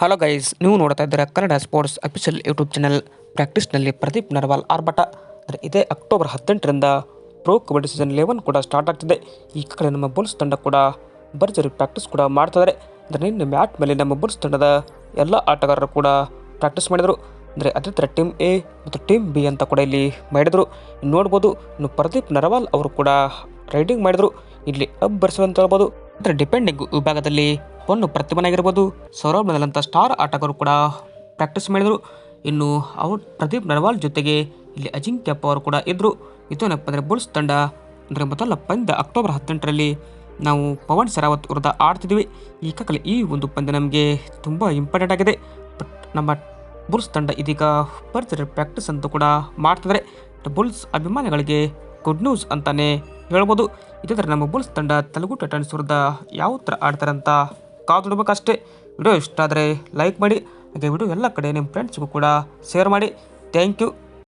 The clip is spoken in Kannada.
ಹಲೋ ಗೈಸ್ ನೀವು ನೋಡ್ತಾ ಇದ್ದೀರಾ Kannada sports official YouTube channel ಪ್ರಾಕ್ಟೀಸ್ನಲ್ಲಿ Pradeep Narwal ಆರ್ಭಟ. ಅಂದರೆ ಇದೇ ಅಕ್ಟೋಬರ್ ಹದಿನೆಂಟರಿಂದ ಪ್ರೋ ಕಬಡ್ಡಿ ಸೀಸನ್ ಲೆವೆನ್ ಕೂಡ ಸ್ಟಾರ್ಟ್ ಆಗ್ತಿದೆ. ಈ ಕಡೆ ನಮ್ಮ ಬುಲ್ಸ್ ತಂಡ ಕೂಡ ಭರ್ಜರಿ ಪ್ರಾಕ್ಟೀಸ್ ಕೂಡ ಮಾಡ್ತಿದ್ದಾರೆ ಅಂದರೆ ನಿನ್ನೆ ಮ್ಯಾಟ್ ಮೇಲೆ ನಮ್ಮ ಬುಲ್ಸ್ ತಂಡದ ಎಲ್ಲ ಆಟಗಾರರು ಕೂಡ ಪ್ರಾಕ್ಟೀಸ್ ಮಾಡಿದರು. ಅಂದರೆ ಅದೇ ಥರ ಟೀಮ್ ಎ ಮತ್ತು ಟೀಮ್ ಬಿ ಅಂತ ಕೂಡ ಇಲ್ಲಿ ಮಾಡಿದರು. ನೋಡ್ಬೋದು, ಇನ್ನು ಪ್ರದೀಪ್ ನರವಾಲ್ ಅವರು ಕೂಡ ರೈಡಿಂಗ್ ಮಾಡಿದರು. ಇಲ್ಲಿ ಅಬ್ಬರಿಸುವಂತ ಹೇಳ್ಬೋದು. ಅಂದರೆ ಡಿಪೆಂಡಿಂಗ್ ವಿಭಾಗದಲ್ಲಿ ಒಂದು ಪ್ರತಿಭನಾಗಿರ್ಬೋದು ಸೌರವ್ ಮೊದಲಂತ ಸ್ಟಾರ್ ಆಟಗಾರರು ಕೂಡ ಪ್ರಾಕ್ಟೀಸ್ ಮಾಡಿದರು. ಇನ್ನು ಅವ್ರು ಪ್ರದೀಪ್ ನರ್ವಾಲ್ ಜೊತೆಗೆ ಇಲ್ಲಿ ಅಜಿಂಕ್ಯಪ್ಪ ಅವರು ಕೂಡ ಇದ್ದರು ಇದೇನಪ್ಪ ಅಂದರೆ ಬುಲ್ಸ್ ತಂಡ ಅಂದರೆ ಮೊದಲ ಪಂದ್ಯ ಅಕ್ಟೋಬರ್ ಹತ್ತೆಂಟರಲ್ಲಿ ನಾವು ಪವನ್ ಸರಾವತ್ ವಿರುದ್ಧ ಆಡ್ತಿದ್ವಿ. ಈಗಾಗಲೇ ಈ ಒಂದು ಪಂದ್ಯ ನಮಗೆ ತುಂಬ ಇಂಪಾರ್ಟೆಂಟ್ ಆಗಿದೆ. ಬಟ್ ನಮ್ಮ ಬುಲ್ಸ್ ತಂಡ ಇದೀಗ ಭರ್ಜರಿ ಪ್ರಾಕ್ಟೀಸ್ ಅಂತೂ ಕೂಡ ಮಾಡ್ತಿದ್ದಾರೆ ಬುಲ್ಸ್ ಅಭಿಮಾನಿಗಳಿಗೆ ಗುಡ್ ನ್ಯೂಸ್ ಅಂತಲೇ ಹೇಳ್ಬೋದು. ಇದೇ ನಮ್ಮ ಬುಲ್ಸ್ ತಂಡ ತೆಲುಗು ಟೈಟನ್ಸ್ ವಿರುದ್ಧ ಯಾವ ಥರ ಆಡ್ತಾರೆ ಕಾದು ನೋಡ್ಬೇಕಷ್ಟೇ ವಿಡಿಯೋ ಇಷ್ಟ ಆದರೆ ಲೈಕ್ ಮಾಡಿ. ಹಾಗೆ ವಿಡಿಯೋ ಎಲ್ಲ ಕಡೆ ನಿಮ್ಮ ಫ್ರೆಂಡ್ಸ್ಗೂ ಕೂಡ ಶೇರ್ ಮಾಡಿ. Thank you